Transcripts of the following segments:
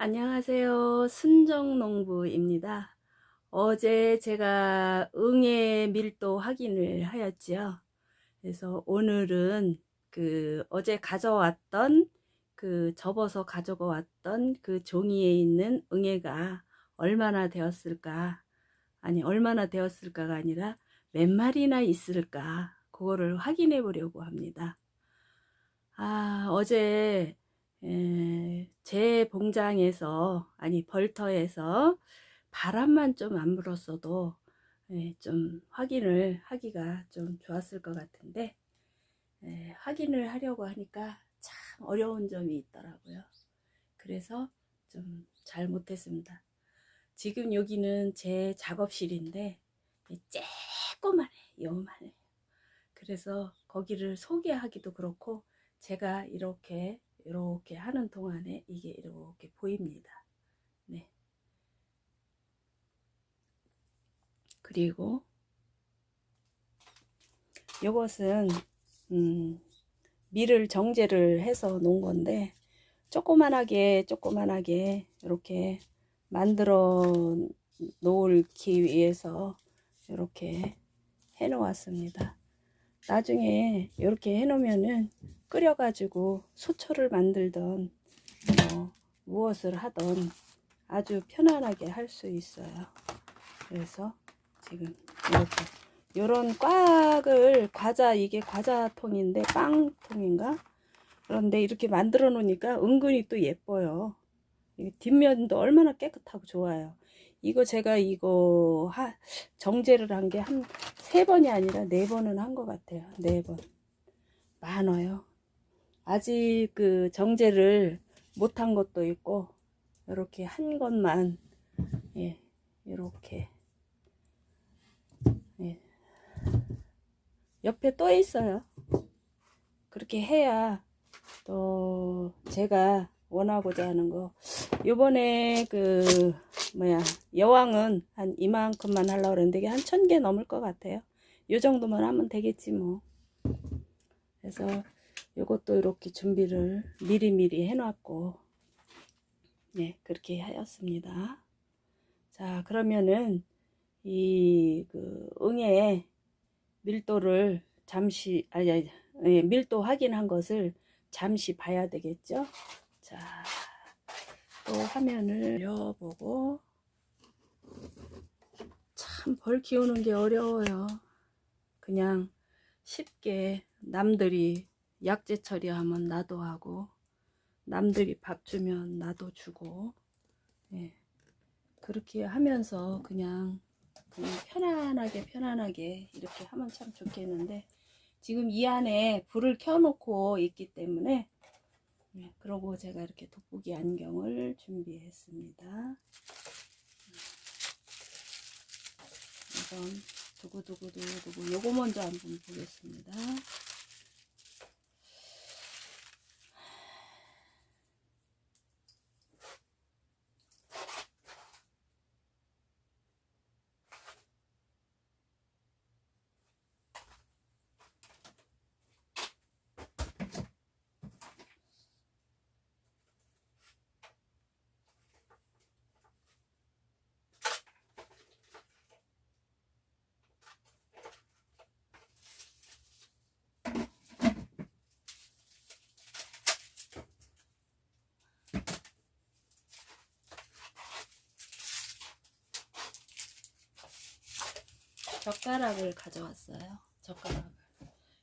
안녕하세요. 순정농부입니다. 어제 제가 응애 밀도 확인을 하였지요. 그래서 오늘은 그 어제 가져왔던 그 접어서 가져가 왔던 그 종이에 있는 응애가 얼마나 되었을까? 아니, 얼마나 되었을까가 아니라 몇 마리나 있을까? 그거를 확인해 보려고 합니다. 아, 어제 에, 제 봉장에서 아니 벌터에서 바람만 좀 안 불었어도 에, 좀 확인을 하기가 좀 좋았을 것 같은데 에, 확인을 하려고 하니까 참 어려운 점이 있더라고요. 그래서 좀 잘 못했습니다. 지금 여기는 제 작업실인데 쬐꼬만해, 요만해. 그래서 거기를 소개하기도 그렇고 제가 이렇게 이렇게 하는 동안에 이게 이렇게 보입니다. 네. 그리고 이것은 음, 밀을 정제를 해서 놓은 건데 조그만하게 조그만하게 이렇게 만들어 놓을기 위해서 이렇게 해 놓았습니다. 나중에 이렇게 해 놓으면은 끓여가지고 소초를 만들던 뭐 무엇을 하던 아주 편안하게 할 수 있어요. 그래서 지금 이렇게 요런 꽉을 과자 이게 과자통인데 빵통인가? 그런데 이렇게 만들어 놓으니까 은근히 또 예뻐요. 뒷면도 얼마나 깨끗하고 좋아요. 이거 제가 이거 하, 정제를 한 게 한 세 번이 아니라 네 번은 한 것 같아요. 네 번. 많아요. 아직 그 정제를 못한 것도 있고 이렇게 한 것만 예 이렇게 예. 옆에 또 있어요. 그렇게 해야 또 제가 원하고자 하는 거 요번에 그 뭐야 여왕은 한 이만큼만 하려고 그랬는데 이게 한 천 개 넘을 것 같아요. 요 정도만 하면 되겠지 뭐. 그래서 요것도 이렇게 준비를 미리미리 해놨고 네 그렇게 하였습니다. 자 그러면은 이 그 응애 밀도를 잠시 아니, 아니 예, 밀도 확인한 것을 잠시 봐야 되겠죠. 자, 또 화면을 열어보고 참 벌 키우는 게 어려워요. 그냥 쉽게 남들이 약재 처리하면 나도 하고 남들이 밥 주면 나도 주고 예. 그렇게 하면서 그냥 그냥 편안하게 편안하게 이렇게 하면 참 좋겠는데 지금 이 안에 불을 켜놓고 있기 때문에 네, 그러고 제가 이렇게 돋보기 안경을 준비했습니다. 우선 두구두구두구두구 요거 먼저 한번 보겠습니다. 젓가락을 가져왔어요. 젓가락을.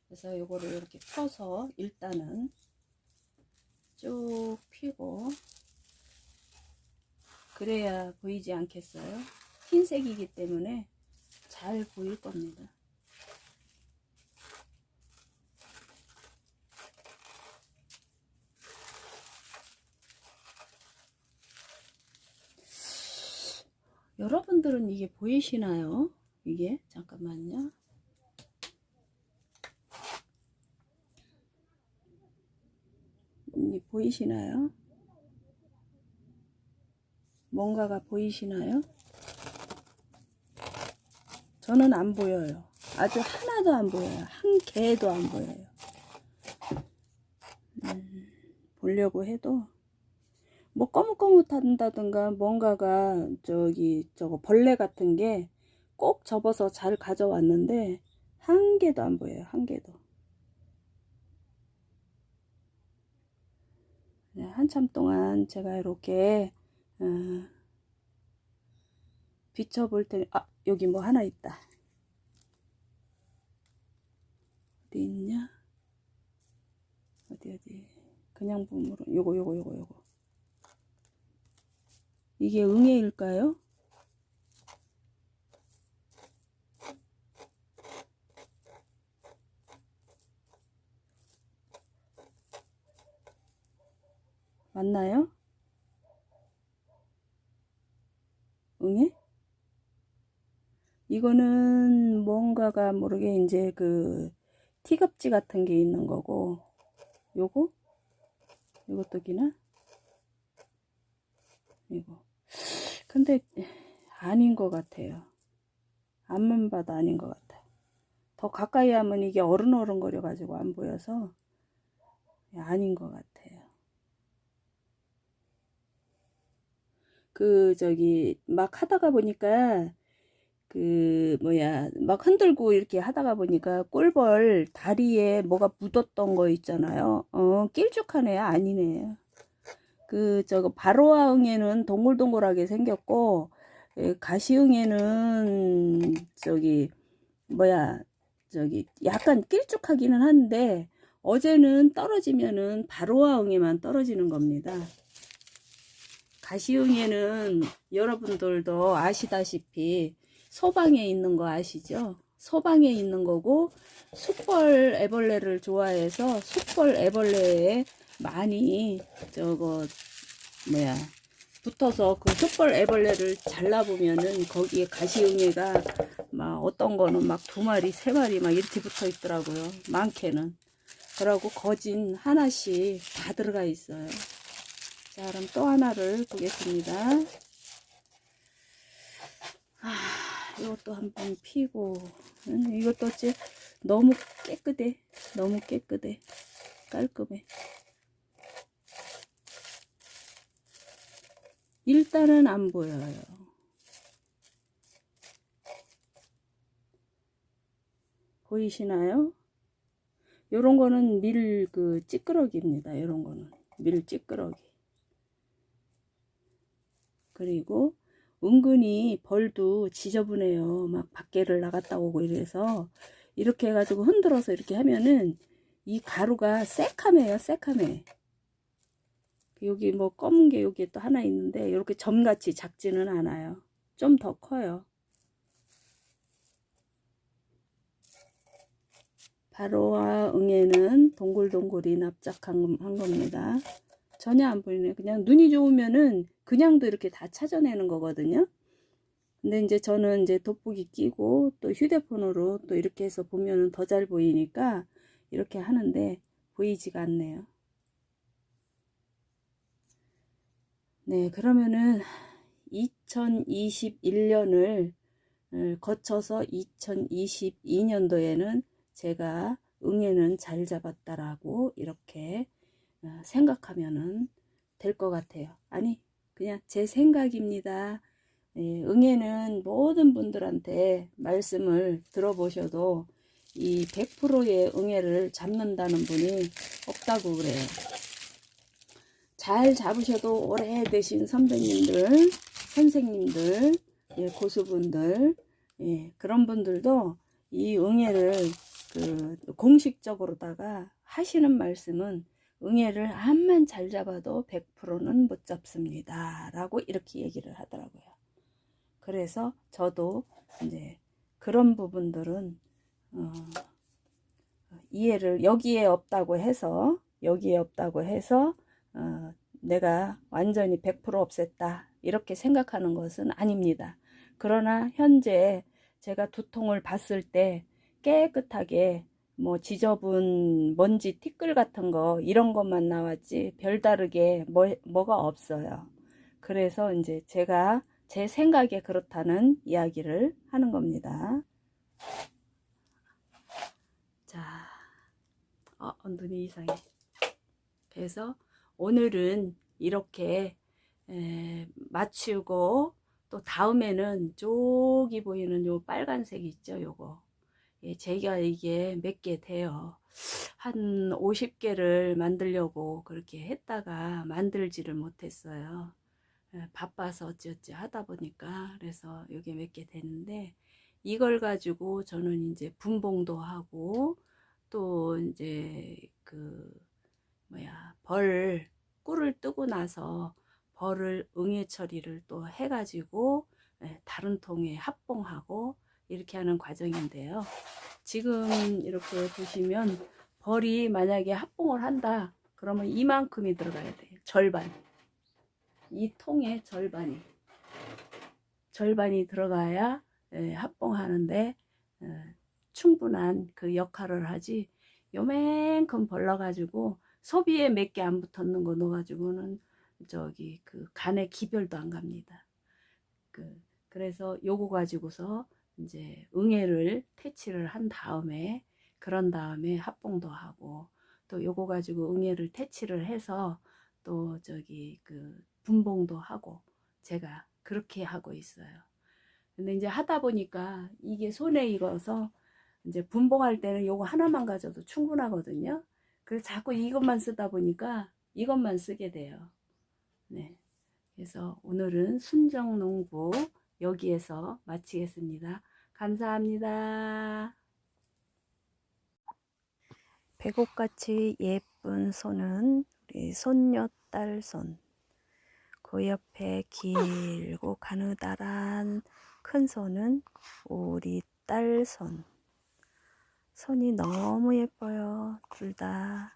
그래서 요거를 이렇게 펴서 일단은 쭉 피고 그래야 보이지 않겠어요? 흰색이기 때문에 잘 보일 겁니다. 여러분들은 이게 보이시나요? 이게 잠깐만요. 이 보이시나요? 뭔가가 보이시나요? 저는 안 보여요. 아주 하나도 안 보여요. 한 개도 안 보여요. 음, 보려고 해도 뭐 거뭇거뭇한다든가 뭔가가 저기 저거 벌레 같은 게 꼭 접어서 잘 가져왔는데 한 개도 안 보여요. 한 개도. 네, 한참 동안 제가 이렇게 어, 비춰볼 테니 아 여기 뭐 하나 있다. 어디 있냐? 어디 어디 그냥 봄으로 요거 요거 요거 요거 이게 응애일까요? 맞나요? 응애? 이거는 뭔가가 모르게 이제 그 티겁지 같은 게 있는 거고 요거? 이것도 기나? 이거. 근데 아닌 것 같아요. 앞만 봐도 아닌 것 같아요. 더 가까이 하면 이게 어른어른거려 가지고 안 보여서 아닌 것 같아요 그 저기 막 하다가 보니까 그 뭐야 막 흔들고 이렇게 하다가 보니까 꿀벌 다리에 뭐가 묻었던 거 있잖아요. 어 길쭉하네 아니네요. 그 저거 바로아응에는 동글동글하게 생겼고 예, 가시응에는 저기 뭐야 저기 약간 길쭉하기는 한데 어제는 떨어지면은 바로아응에만 떨어지는 겁니다. 가시응에는 여러분들도 아시다시피 소방에 있는 거 아시죠? 소방에 있는 거고 숯벌 애벌레를 좋아해서 숯벌 애벌레에 많이 저거 뭐야 붙어서 그 숯벌 애벌레를 잘라보면은 거기에 가시응애가 막 어떤 거는 막 두 마리 세 마리 막 이렇게 붙어 있더라고요 많게는 그러고 거진 하나씩 다 들어가 있어요 자 그럼 또 하나를 보겠습니다. 아, 이것도 한번 피고 음, 이것도 어째 너무 깨끗해. 너무 깨끗해. 깔끔해. 일단은 안 보여요. 보이시나요? 요런 거는 밀 그 찌끄러기입니다. 요런 거는. 밀 찌끄러기 그리고 은근히 벌도 지저분해요. 막 밖에를 나갔다 오고 이래서 이렇게 해가지고 흔들어서 이렇게 하면은 이 가루가 새카매요. 새카매. 여기 뭐 검은 게 여기 또 하나 있는데 이렇게 점같이 작지는 않아요. 좀 더 커요. 바로와 응애는 동글동글이 납작한 한 겁니다. 전혀 안 보이네. 그냥 눈이 좋으면은 그냥도 이렇게 다 찾아내는 거거든요. 근데 이제 저는 이제 돋보기 끼고 또 휴대폰으로 또 이렇게 해서 보면은 더 잘 보이니까 이렇게 하는데 보이지가 않네요. 네, 그러면은 2021년을 거쳐서 2022년도에는 제가 응애는 잘 잡았다라고 이렇게 어, 생각하면은 될 것 같아요. 아니, 그냥 제 생각입니다. 예, 응애는 모든 분들한테 말씀을 들어보셔도 이 100%의 응애를 잡는다는 분이 없다고 그래요. 잘 잡으셔도 오래 되신 선배님들, 선생님들, 예, 고수분들, 예, 그런 분들도 이 응애를 그 공식적으로다가 하시는 말씀은 응애를 암만 잘 잡아도 100%는 못 잡습니다. 라고 이렇게 얘기를 하더라고요. 그래서 저도 이제 그런 부분들은 어, 이해를 여기에 없다고 해서 여기에 없다고 해서 어, 내가 완전히 100% 없앴다 이렇게 생각하는 것은 아닙니다. 그러나 현재 제가 두통을 봤을 때 깨끗하게 뭐 지저분 먼지 티끌 같은 거 이런 것만 나왔지 별다르게 뭐, 뭐가 없어요. 그래서 이제 제가 제 생각에 그렇다는 이야기를 하는 겁니다. 자, 어, 눈이 이상해. 그래서 오늘은 이렇게 에, 맞추고 또 다음에는 저기 보이는 요 빨간색 있죠 요거 예, 제가 이게 몇 개 돼요. 한 50개를 만들려고 그렇게 했다가 만들지를 못했어요. 예, 바빠서 어찌어찌 하다 보니까 그래서 여기 몇개 되는데 이걸 가지고 저는 이제 분봉도 하고 또 이제 그 뭐야 벌 꿀을 뜨고 나서 벌을 응애 처리를 또 해가지고 예, 다른 통에 합봉하고 이렇게 하는 과정인데요. 지금 이렇게 보시면 벌이 만약에 합봉을 한다 그러면 이만큼이 들어가야 돼요. 절반. 이 통의 절반이 절반이 들어가야 예, 합봉하는데 어, 충분한 그 역할을 하지 요만큼 벌러가지고 소비에 몇 개 안 붙었는 거 넣어가지고는 저기 그 간에 기별도 안 갑니다. 그 그래서 요거 가지고서 이제 응애를 퇴치를 한 다음에 그런 다음에 합봉도 하고 또 요거 가지고 응애를 퇴치를 해서 또 저기 그 분봉도 하고 제가 그렇게 하고 있어요. 근데 이제 하다 보니까 이게 손에 익어서 이제 분봉할 때는 요거 하나만 가져도 충분하거든요. 그래서 자꾸 이것만 쓰다 보니까 이것만 쓰게 돼요. 네. 그래서 오늘은 순정농부 여기에서 마치겠습니다. 감사합니다. 배곡같이 예쁜 손은 우리 손녀딸 손. 그 옆에 길고 가느다란 큰 손은 우리 딸 손. 손이 너무 예뻐요. 둘 다.